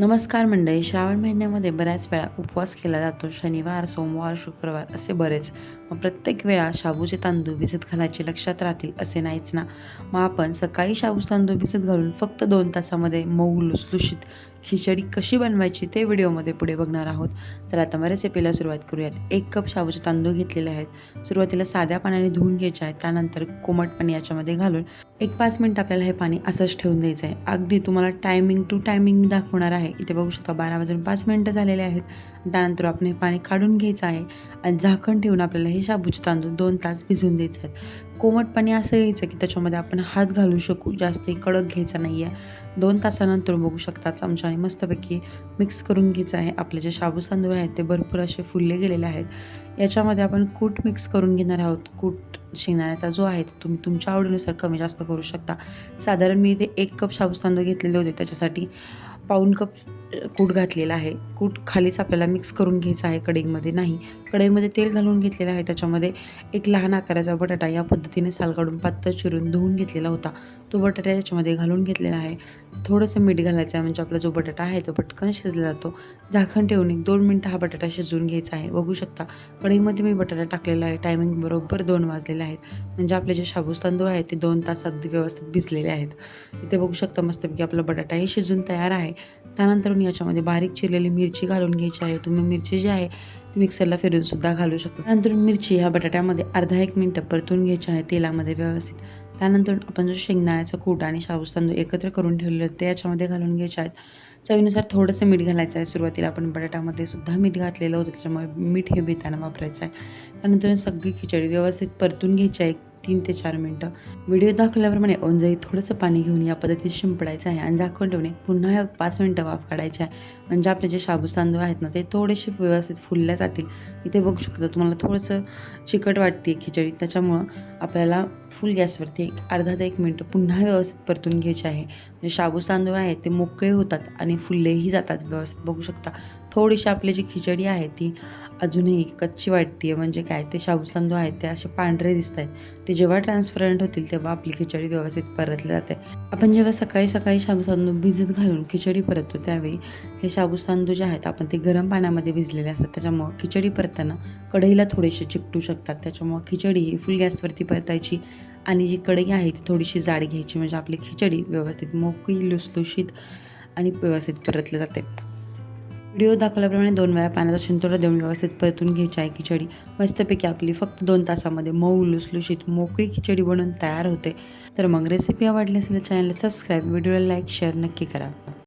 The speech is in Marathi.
नमस्कार मंडळी श्रावण महिन्यामध्ये बऱ्याच वेळा उपवास केला जातो. शनिवार सोमवार शुक्रवार असे बरेच. मग प्रत्येक वेळा शाबूचे तांदूळ भिजत घालायचे लक्षात राहतील असे नाहीच ना? मग आपण सकाळी शाबूचे तांदूळ भिजत घालून फक्त दोन तासामध्ये मऊ लुसलुशीत खिचडी कशी बनवायची ते व्हिडिओमध्ये पुढे बघणार आहोत. चला आता मग रेसिपीला सुरुवात करूयात. एक कप शाबूचे तांदूळ घेतलेले आहेत. सुरुवातीला साध्या पाण्याने धुवून घ्यायचे आहेत. त्यानंतर कोमट पाणी याच्यामध्ये घालून एक पाच मिनिट आपल्याला हे पाणी असंच ठेवून द्यायचं आहे अगदी तुम्हाला टायमिंग टू टायमिंग दाखवणार आहे. इथे बघू शकता बारा वाजून पाच मिनटं झालेले आहेत. त्यानंतर आपण हे पाणी काढून घ्यायचं आहे आणि झाकण ठेवून आपल्याला हे शाबूचे तांदूळ दोन तास भिजून द्यायचे आहेत. कोमट पाणी असं घ्यायचं की त्याच्यामध्ये आपण हात घालू शकू जास्त कडक घ्यायचा नाही आहे दोन तासानंतर बघू शकता चमच्याने मस्तपैकी मिक्स करून घ्यायचं आहे. आपले जे शाबू तांदूळ आहेत ते भरपूर असे फुलले गेलेले आहेत. याच्यामध्ये आपण कूट मिक्स करून घेणार आहोत. कूट शेंगदाण्याचा जो आहे तो तुम्ही तुमच्या आवडीनुसार कमी जास्त करू शकता. साधारण मी इथे एक कप शाबूस तांदूळ घेतलेले होते. त्याच्यासाठी पाऊण कप कूट घातलेला आहे. कूट खालीच आपल्याला मिक्स करून घ्यायचं आहे कढईमध्ये. नाही कढईमध्ये तेल घालून घेतलेलं आहे. त्याच्यामध्ये एक लहान आकाराचा बटाटा या पद्धतीने साल काढून पातळ चिरून धुवून घेतलेला होता. तो बटाटा याच्यामध्ये घालून घेतलेला आहे. थोडंसं मीठ घालायचं आहे. म्हणजे आपला जो बटाटा आहे तो पटकन शिजला जातो. झाकण ठेवून एक दोन मिनटं हा बटाटा शिजवून घ्यायचा आहे. बघू शकता कढईमध्ये मी बटाटा टाकलेला आहे. टायमिंग बरोबर दोन वाजलेले आहेत. म्हणजे आपले जे शाबूस तांदूळ आहेत ते दोन तास अगदी व्यवस्थित भिजलेले आहेत. इथे बघू शकता मस्तपैकी आपला बटाटाही शिजून तयार आहे. त्यानंतर याच्यामध्ये बारीक चिरलेली मिरची घालून घ्यायची आहे. तुम्ही मिरची जी आहे ती मिक्सरला फिरून सुद्धा घालू शकता. त्यानंतर मिरची ह्या बटाट्यामध्ये अर्धा एक मिनटं परतून घ्यायची आहे तेलामध्ये व्यवस्थित. त्यानंतर आपण जो शेंगदाण्याचा कूट आणि शाबूस तांदूळ एकत्र करून ठेवले ते याच्यामध्ये घालून घ्यायचे आहेत. चवीनुसार थोडंसं मीठ घालायचं आहे. सुरुवातीला आपण बटाट्यामध्ये सुद्धा मीठ घातलेलं होतं त्याच्यामुळे मीठ हे बेताना वापरायचं आहे. त्यानंतर सगळी खिचडी व्यवस्थित परतून घ्यायची आहे. तीन ते चार मिनटं. व्हिडिओ दाखवल्याप्रमाणे ओंजळी थोडंसं पाणी घेऊन या पद्धतीत शिंपडायचं आहे आणि झाकून ठेवणे पुन्हा पाच मिनटं वाफ काढायची आहे. म्हणजे आपले जे शाबूस तांदूळ आहेत ना ते थोडेसे व्यवस्थित फुलल्या जातील. इथे बघू शकता. तुम्हाला थोडंसं चिकट वाटते खिचडी. त्याच्यामुळं आपल्याला फुल गॅसवरती एक अर्धा ते एक मिनटं पुन्हा व्यवस्थित परतून घ्यायचे आहे. म्हणजे शाबू तांदूळ आहेत ते मोकळे होतात आणि फुललेही जातात व्यवस्थित. बघू शकता थोडीशी आपली जी खिचडी आहे ती अजूनही कच्ची वाटते म्हणजे काय ते शाबू तांदूळ आहेत ते असे पांढरे दिसत आहेत ते जेव्हा ट्रान्सपरंट होतील तेव्हा आपली खिचडी व्यवस्थित परतली जाते. आपण जेव्हा सकाळी सकाळी शाबू तांदूळ भिजत घालून खिचडी परततो त्यावेळी हे शाबू तांदूळ जे आहेत आपण ते गरम पाण्यामध्ये भिजलेले असतात. त्याच्यामुळं खिचडी परताना कढईला थोडेसे चिकटू शकतात. त्याच्यामुळं खिचडी ही फुल गॅसवरती परतायची आणि जी कढई आहे ती थोडीशी जाड घ्यायची म्हणजे आपली खिचडी व्यवस्थित मोकळी लुसलुशीत आणि व्यवस्थित परतली जाते. व्हिडिओ दाखवल्याप्रमाणे दोन वेळा पाण्याचा शिंतोडा देऊन व्यवस्थित परतून घ्यायची आहे खिचडी. मस्तपैकी आपली फक्त दोन तासामध्ये मऊ लुसलुशीत मोकळी खिचडी बनवून तयार होते. तर मग रेसिपी आवडली असेल तर चॅनलला सबस्क्राईब व्हिडिओला लाईक शेअर नक्की करा.